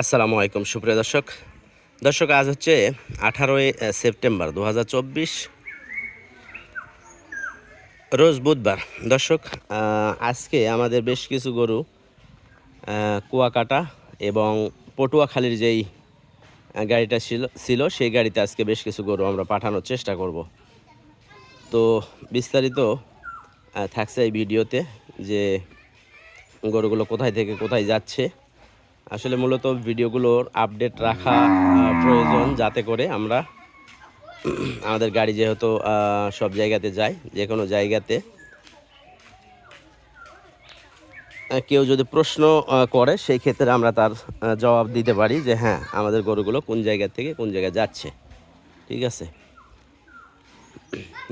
আসসালামু আলাইকুম সুপ্রিয় দর্শক দর্শক আজ হচ্ছে আঠারোই সেপ্টেম্বর দু হাজার চব্বিশ। রোজ বুধবার। দর্শক আজকে আমাদের বেশ কিছু গরু কুয়াকাটা এবং পটুয়াখালীর যেই গাড়িটা ছিল ছিল, সেই গাড়িতে আজকে বেশ কিছু গরু আমরা পাঠানোর চেষ্টা করব। তো বিস্তারিত থাকছে এই ভিডিওতে যে গরুগুলো কোথায় থেকে কোথায় যাচ্ছে। আসলে মূলত ভিডিওগুলোর আপডেট রাখা প্রয়োজন যাতে করে আমরা আমাদের গাড়ি যেহেতু সব জায়গাতে যায়, যে কোনো জায়গাতে। কেউ যদি প্রশ্ন করে, সেই ক্ষেত্রে আমরা তার জবাব দিতে পারি যে হ্যাঁ আমাদের গরুগুলো কোন জায়গা থেকে কোন জায়গায় যাচ্ছে। ঠিক আছে?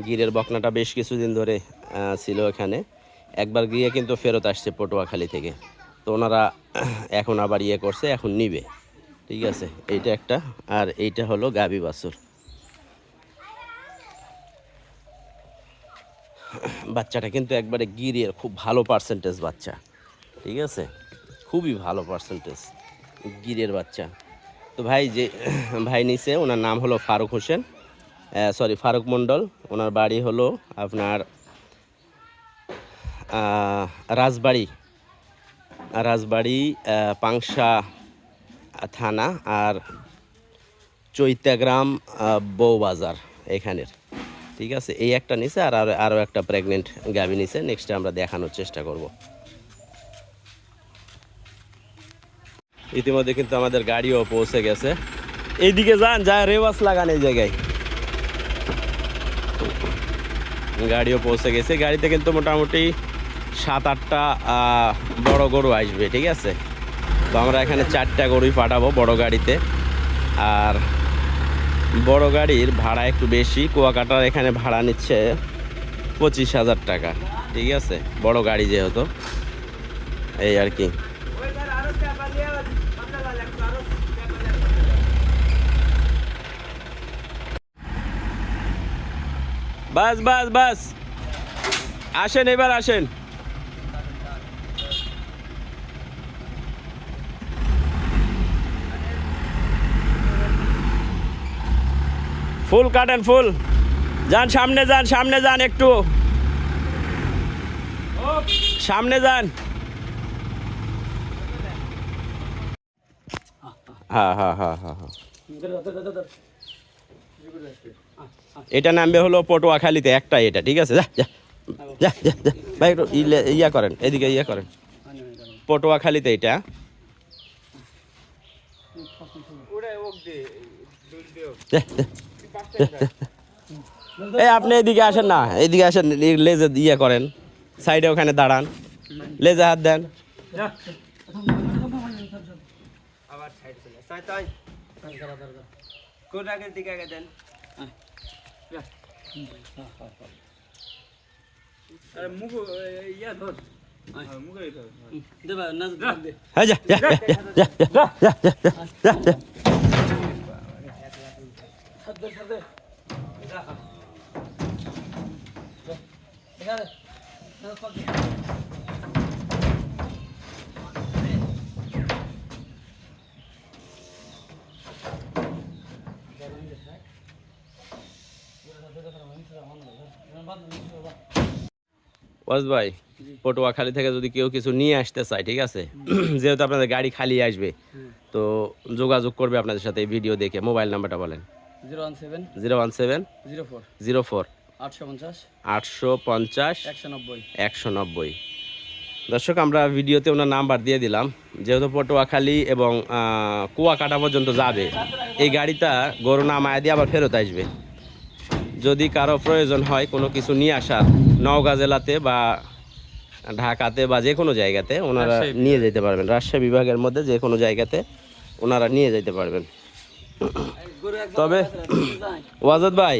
গিরের বকনাটা বেশ কিছুদিন ধরে ছিল এখানে। একবার গিয়ে কিন্তু ফেরত আসছে পটুয়াখালী থেকে। তো ওনারা এখন আবার ইয়ে করছে, এখন নিবে। ঠিক আছে, এইটা একটা। আর এইটা হলো গাবি বাছুর। বাচ্চাটা কিন্তু একবারে গিরের খুব ভালো পার্সেন্টেজ বাচ্চা। ঠিক আছে, খুবই ভালো পার্সেন্টেজ গিরের বাচ্চা। তো ভাই যে, ভাই নিচে ওনার নাম হলো ফারুক হোসেন। সরি ফারুক মণ্ডল। ওনার বাড়ি হলো আপনার রাজবাড়ি। রাজবাড়ি পাংশা থানা আর চৈতাগ্রাম আহ, বউবাজার এখানের। ঠিক আছে? এই একটা নিচে আর আরো- আরও একটা প্রেগনেন্ট গাভি নিচে নেক্সটে আমরা দেখানোর চেষ্টা করব। ইতিমধ্যে কিন্তু আমাদের গাড়িও পৌঁছে গেছে। এইদিকে যান যা রেওয়াজ লাগান এই জায়গায়। গাড়িও পৌঁছে গেছে। গাড়িতে কিন্তু মোটামুটি সাত, আটটা বড় গরু আসবে, ঠিক আছে? তো আমরা এখানে চারটা গরুই পাঠাবো বড় গাড়িতে। আর বড় গাড়ির ভাড়া একটু বেশি, কুয়াকাটার এখানে ভাড়া নিচ্ছে পঁচিশ হাজার টাকা, ঠিক আছে? বড় গাড়ি যেহেতু, এই আর কি। বাস বাস বাস। আসেন, এবার আসেন। ফুল কাটেন, ফুল। যান, সামনে যান সামনে যান একটু। সামনে যান। হ্যাঁ হ্যাঁ হ্যাঁ হ্যাঁ হ্যাঁ। এটা নামবে হলো পটুয়াখালীতে একটা এটা, ঠিক আছে? যা যা যা যা ভাই, একটু ইয়া করেন, এদিকে ইয়া করেন। পটুয়াখালীতে এটা। এই, আপনি এদিকে আসেন না, এদিকে আসেন, লেজে ইয়ে করেন, সাইডে ওখানে দাঁড়ান। লেজে হাত দেন। আবার কোন আগের দিকে আগে দেন আরে ওয়াজ ভাই পটুয়াখালী থেকে যদি কেউ কিছু নিয়ে আসতে চায় ঠিক আছে? যেহেতু আপনাদের গাড়ি খালি আসবে তো যোগাযোগ করবে আপনাদের সাথে এই ভিডিও দেখে। মোবাইল নাম্বারটা বলেন। Zero one seven. Zero one seven. Zero four. Zero four. আটশো পঞ্চাশ। একশো নব্বই। দর্শক আমরা ভিডিওতে ওনার নাম্বার দিয়ে দিলাম। যেহেতু পটুয়াখালী এবং কুয়াকাটা পর্যন্ত যাবে এই গাড়িটা গরু নামায় দিয়ে আবার ফেরত আসবে। যদি কারও প্রয়োজন হয় কোনো কিছু নিয়ে আসার নওগাঁ জেলাতে বা ঢাকাতে বা যে কোনো জায়গাতে ওনারা নিয়ে যেতে পারবেন। রাজশাহী বিভাগের মধ্যে যে কোনো জায়গাতে ওনারা নিয়ে যেতে পারবেন। তবে ওয়াজদ ভাই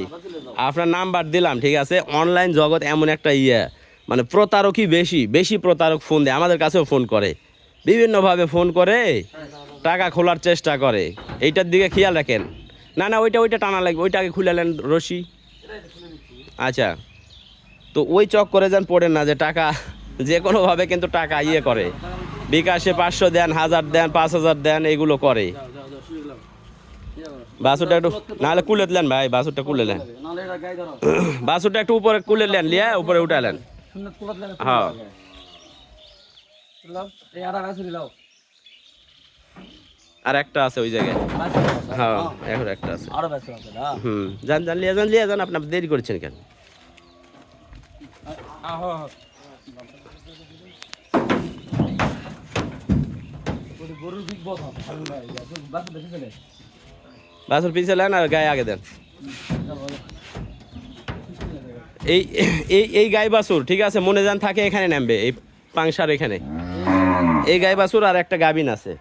আপনার নাম্বার দিলাম ঠিক আছে? অনলাইন জগৎ এমন একটা ইয়ে মানে প্রতারকই বেশি বেশি প্রতারক ফোন দেয় আমাদের কাছেও ফোন করে। বিভিন্নভাবে ফোন করে টাকা খোলার চেষ্টা করে। এইটার দিকে খেয়াল রাখেন। না না ওইটা ওইটা টানা লাগবে ওইটা আগে খুলে নেন রশি। আচ্ছা। তো ওই চক করে যান পড়েন না যে টাকা যে কোনোভাবে কিন্তু টাকা ইয়ে করে। বিকাশে পাঁচশো দেন হাজার দেন পাঁচ হাজার দেন এগুলো করে। বাসুটা একটু নাহলে কুলে দিলেন ভাই বাসুটা কুলে নেন বাসুটা একটু উপরে কুলে নেন লিয়া উপরে উঠালেন। হ্যাঁ। আর একটা আছে ওই জায়গায়। হ্যাঁ এখন একটা আছে। হুম যান যান লিয়ে যান লিয়ে যান আপনার দেরি করছেন কেন আহো ওই গরুর বিগ বস ভালো ভাই বাস দেখে চলে বাসুর পিছিয়ে নেন আর গায়ে আগে দেন। এই এই এই গাই বাছুর, ঠিক আছে, মনে যান থাকে এখানে নামবে, এই পাংশার এখানে। এই গাই বাছুর আর একটা গাবিন আছে।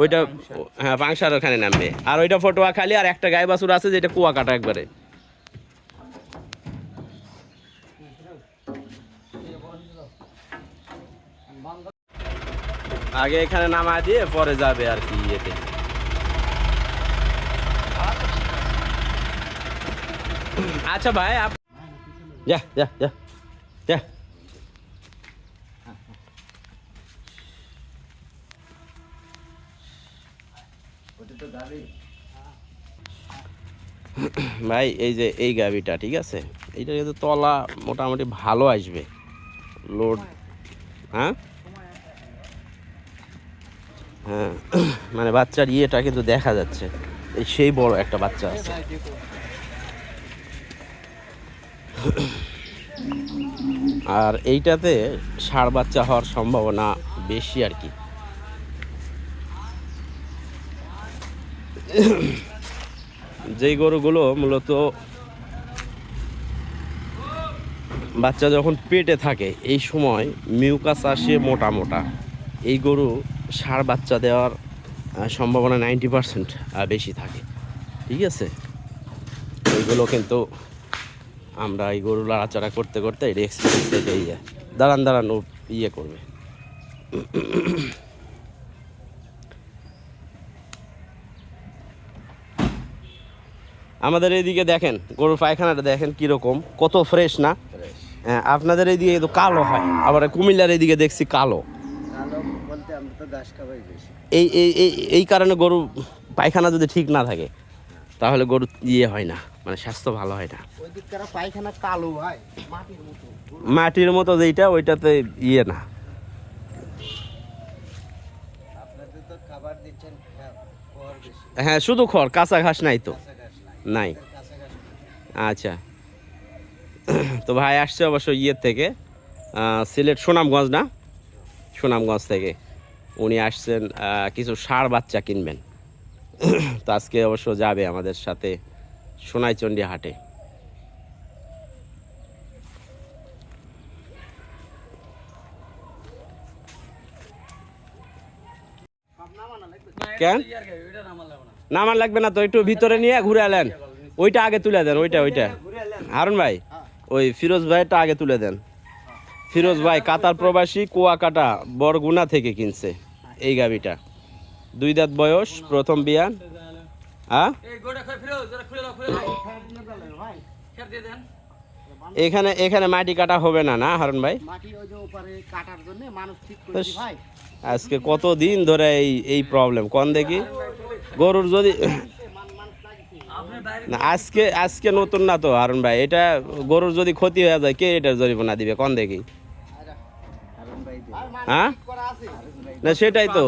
ওইটা হ্যাঁ পাংশার ওখানে নামবে। আর ওইটা ফটোয়া খালি, আর একটা গাই বাছুর আছে যেটা কুয়া কাটা একবারে। আগে এখানে নামা দিয়ে পরে যাবে আর কি ইয়েতে। আচ্ছা ভাই, আপ ভাই, এই যে, এই গাবিটা, ঠিক আছে? এইটা কিন্তু তলা মোটামুটি ভালো আসবে। লোড হ্যাঁ? হ্যাঁ মানে বাচ্চার ইয়েটা কিন্তু দেখা যাচ্ছে। এই সেই বড় একটা বাচ্চা আছে। আর এইটাতে ষাঁড় বাচ্চা হওয়ার সম্ভাবনা বেশি আর কি। যেই গরুগুলো মূলত বাচ্চা যখন পেটে থাকে, এই সময় মিউকাস আসে মোটা মোটা। এই গরু ষাঁড় বাচ্চা দেওয়ার সম্ভাবনা নাইনটি পারসেন্ট বেশি থাকে। ঠিক আছে? এইগুলো কিন্তু আমরা এই গরু লাড়াচাড়া করতে করতে এটা এক্সপিরিয়েন্স থেকে ইয়ে দাঁড়ান দাঁড়ান ও ইয়ে করবে। আমাদের এইদিকে দেখেন গরুর পায়খানাটা দেখেন কীরকম কত ফ্রেশ না? হ্যাঁ আপনাদের এইদিকে কালো হয় আবার কুমিল্লার এইদিকে দেখছি কালো। আমরা তো ঘাস খাবাই বেশি। এই এই এই কারণে গরু পায়খানা যদি ঠিক না থাকে তাহলে গরু ইয়ে হয় না মানে স্বাস্থ্য ভালো হয় না। পায়খানা কালো মাটির মতো। মাটির মতো যেইটা ওইটাতে ইয়ে না। বেশি। হ্যাঁ শুধু খড় কাঁচা ঘাস নাই তো। নাই। আচ্ছা। তো ভাই আসছে অবশ্য ইয়ের থেকে সিলেট সুনামগঞ্জ না? সুনামগঞ্জ থেকে। উনি আসছেন কিছু ষাঁড় বাচ্চা কিনবেন। তো আজকে অবশ্য যাবে আমাদের সাথে সোনাইচন্ডী হাটে। কেন? নামার লাগবে না তো, একটু ভিতরে নিয়ে ঘুরে এলেন ওইটা আগে তুলে দেন, ওইটা ওইটা। হারুন ভাই, ওই ফিরোজ ভাইটা আগে তুলে দেন। ফিরোজ ভাই, কাতার প্রবাসী, কুয়াকাটা, বরগুনা থেকে কিনছে। এই গাবিটা। দুই দাঁত বয়স প্রথম বিয়ান হ্যাঁ এখানে এখানে মাটি কাটা হবে না না হারুন ভাই? আজকে কত দিন ধরে এই এই প্রবলেম কোন দেখি? গরুর যদি না আজকে আজকে নতুন না তো হারুন ভাই। এটা গরুর যদি ক্ষতি হয়ে যায় কে এটার জরিমানা দিবে? কোন দেখি? হ্যাঁ না সেটাই তো।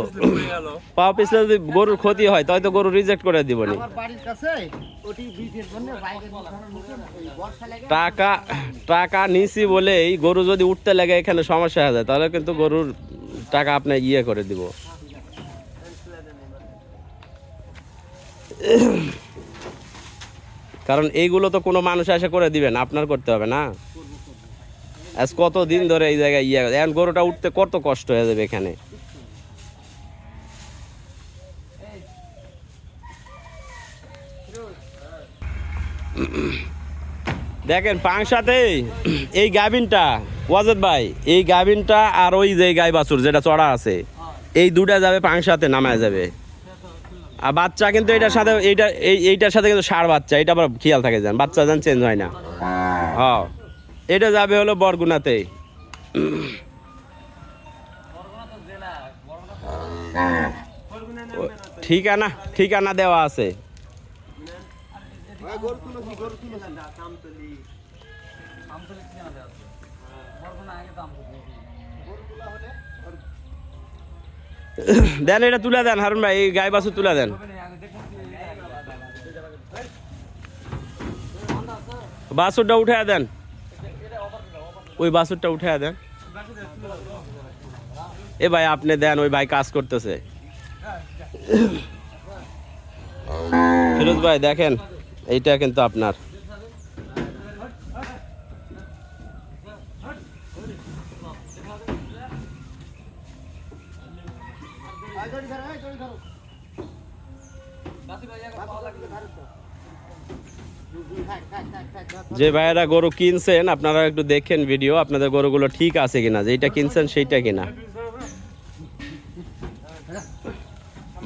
পাওয়া পিছলে যদি গরুর ক্ষতি হয় তাই তো গরু রিজেক্ট করে লাগে টাকা টাকা নিছি বলেই গরু যদি উঠতে লাগে এখানে সমস্যা হয়ে যায় তাহলে কিন্তু গরুর টাকা আপনি ইয়ে করে দিব। কারণ এইগুলো তো কোনো মানুষ এসে করে দিবেন আপনার করতে হবে না। আজ কত দিন ধরে এই জায়গায় ইয়ে এখন গরুটা উঠতে কত কষ্ট হয়ে যাবে এখানে? দেখেন, পাংশাতে এই গাভিনটা ওয়াজেদ ভাই, এই গাভিনটা আর ওই যে গাই বাছুর যেটা চড়া আছে, এই দুটা যাবে পাংশাতে, নামায় যাবে। আর বাচ্চা কিন্তু এটার সাথে, এইটা, এই, এইটার সাথে কিন্তু সার বাচ্চা, এটা আবার খেয়াল থাকে যান, বাচ্চা যান চেঞ্জ হয় না। হ এটা যাবে হলো বরগুনাতে। ঠিকানা ঠিকানা দেওয়া আছে। দেন, এটা তুলে দেন, হারুন ভাই, এই গায়ে বাছুর তুলে দেন। বাসুরটা উঠে দেন। ওই বাছুরটা উঠে দেন। এ ভাই, আপনি দেন, ওই ভাই কাজ করতেছে। ফিরোজ ভাই, দেখেন। এইটা কিন্তু আপনার। যে ভাইয়েরা গরু কিনছেন, আপনারা একটু দেখেন ভিডিও আপনাদের গরুগুলো ঠিক আছে কিনা যেটা কিনছেন সেইটা কিনা।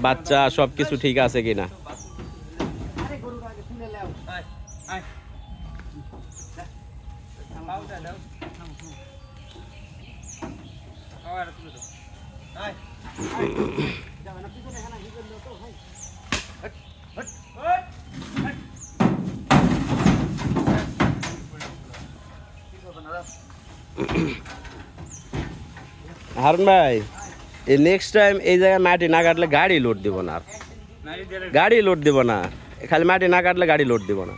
বাচ্চা সবকিছু ঠিক আছে কিনা। ভাই এই নেক্সট টাইম এই জায়গায় মাটি না কাটলে গাড়ি লোড দিব না আর। গাড়ি লোড দিব না। খালি মাটি না কাটলে গাড়ি লোড দিব না।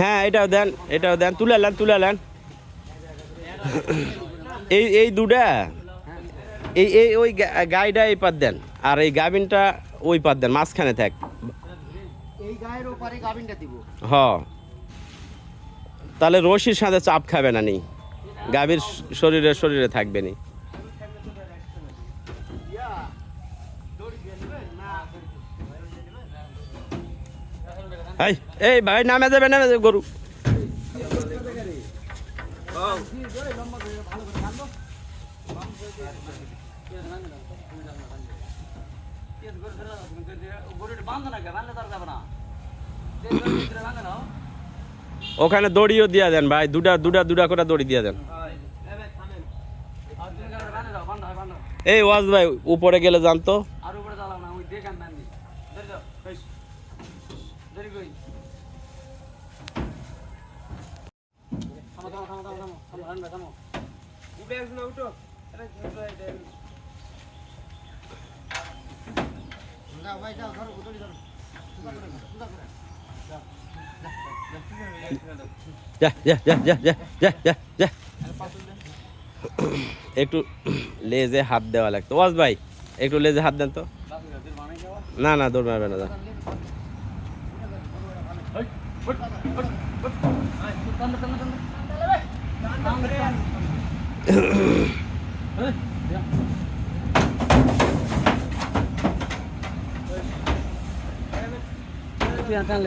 হ্যাঁ এটাও দেন এটাও দেন তুলে নেন তুলে নেন। এই এই দুটা এই এই ওই গাইটা এই পাত দেন আর এই গাবিনটা ওই পাত দেন মাঝখানে থাক। এই গায়ের ওপারে গাভিনটা দিব। হ। তাহলে রশির সাথে চাপ খাবে না নি। গাভীর শরীরে শরীরে থাকবে নি। এই ভাই, নামে যাবে নামে যাবে, গরু। ওখানে দড়িও দিয়া দেন ভাই দুটা দুটা দুটা করে দড়ি দিয়া দেন। এই ওয়াজ ভাই উপরে গেলে জানতো। ভাই যাও ধরো ধরো। একটু লেজে হাত দেওয়া লাগতো। ওয়াজ ভাই, একটু লেজে হাত দেন তো। না না, দৌড় মারবে না যা। টান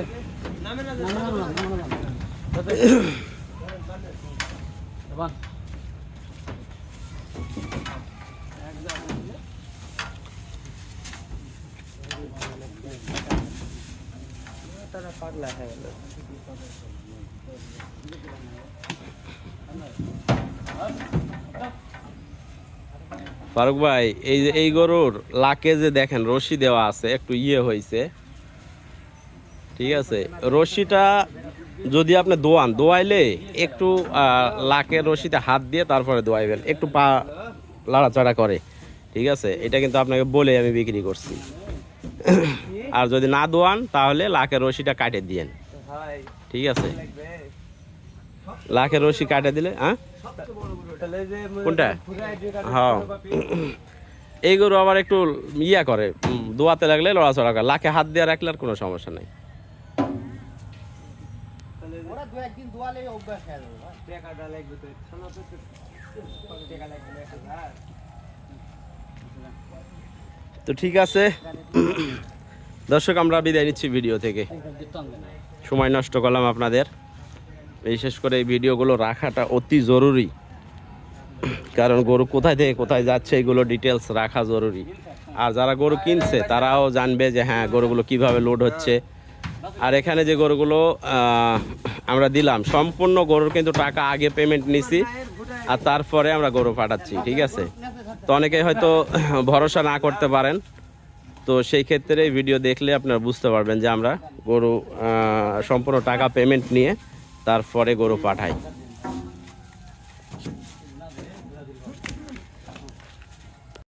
ফারুক ভাই, এই যে এই গরুর লাকে যে দেখেন, রশি দেওয়া আছে, একটু ইয়ে হয়েছে। ঠিক আছে। রশিটা যদি আপনি দোয়ান, দোয়াইলে একটু লাকের রশিতে হাত দিয়ে তারপরে দোয়াইবেন। একটু পা লাড়াচাড়া করে, ঠিক আছে? এটা কিন্তু আপনাকে বলে আমি বিক্রি করছি। আর যদি না দোয়ান, তাহলে লাকের রশিটা কাটে দিয়েন। ঠিক আছে? লাখের রশি কাটে দিলে হ্যাঁ কোনটা? হ্যাঁ। এই গরু আবার একটু ইয়া করে দোয়াতে লাগলে লড়াচড়া করে। লাখে হাত দিয়ে রাখলে আর কোনো সমস্যা নেই। দু একদিন দোয়ালে অভ্যাস হয়ে যাবে টাকাটা লাগবে তো শোনো তো টাকা লাগবে এক হাজার তো ঠিক আছে। দর্শক আমরা বিদায় নিচ্ছি ভিডিও থেকে। সময় নষ্ট করলাম আপনাদের। বিশেষ করে এই ভিডিওগুলো রাখাটা অতি জরুরি। কারণ গরু কোথায় থেকে কোথায় যাচ্ছে এগুলো ডিটেলস রাখা জরুরি। আর যারা গরু কিনছে তারাও জানবে যে হ্যাঁ গরুগুলো কীভাবে লোড হচ্ছে। আর এখানে যে গরুগুলো আহ, আমরা দিলাম। সম্পূর্ণ গরুর কিন্তু টাকা আগে পেমেন্ট নিছি, আর তারপরে আমরা গরু পাঠাচ্ছি, ঠিক আছে? তো অনেকে হয়তো ভরসা না করতে পারেন। তো সেই ক্ষেত্রে ভিডিও দেখলে আপনারা বুঝতে পারবেন যে আমরা গরু সম্পূর্ণ টাকা পেমেন্ট নিয়ে তারপরে গরু পাঠাই।